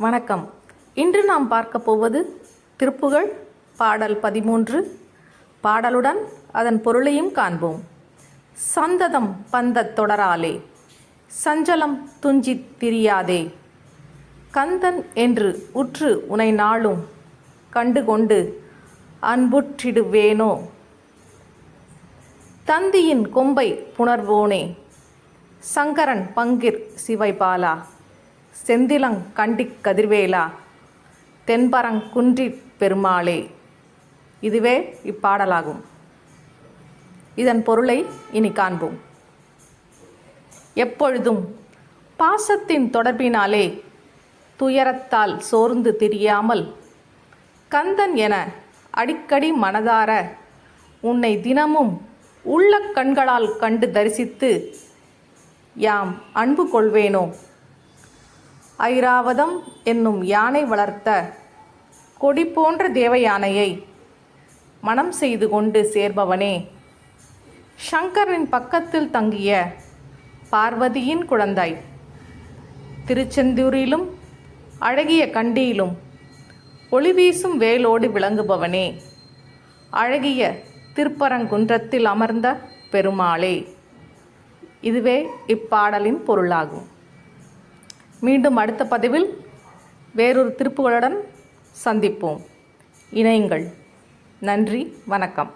வணக்கம். இன்று நாம் பார்க்க போவது திருப்புகழ் பாடல் பதிமூன்று. பாடலுடன் அதன் பொருளையும் காண்போம். சந்ததம் பந்தத் தொடராலே சஞ்சலம் துஞ்சித் திரியாதே. கந்தன் என்று உற்று உனை நாளும் கண்டுகொண்டு அன்புற்றிடுவேனோ? தந்தியின் கொம்பை புணர்வோனே சங்கரன் பங்கிற் சிவைபாலா. செந்திலங் கண்டிக் கதிர்வேலா தென்பரங் குன்றிப் பெருமாளே. இதுவே இப்பாடலாகும். இதன் பொருளை இனி காண்போம். எப்பொழுதும் பாசத்தின் தொடர்பினாலே துயரத்தால் சோர்ந்து திரியாமல் கந்தன் என அடிக்கடி மனதார உன்னை தினமும் உள்ள கண்களால் கண்டு தரிசித்து யாம் அன்பு கொள்வேனோ? ஐராவதம் என்னும் யானை வளர்த்த கொடி போன்ற தேவ யானையை மனம் செய்து கொண்டு சேர்பவனே. சங்கரின் பக்கத்தில் தங்கிய பார்வதியின் குழந்தாய் திருச்செந்தூரிலும் அழகிய கண்டியிலும் ஒளி வீசும் வேலோடு விளங்குபவனே. அழகிய திருப்பரங்குன்றத்தில் அமர்ந்த பெருமாளே. இதுவே இப்பாடலின் பொருளாகும். மீண்டும் அடுத்த பதிவில் வேறொரு திருப்புகளுடன் சந்திப்போம். இணையுங்கள். நன்றி வணக்கம்.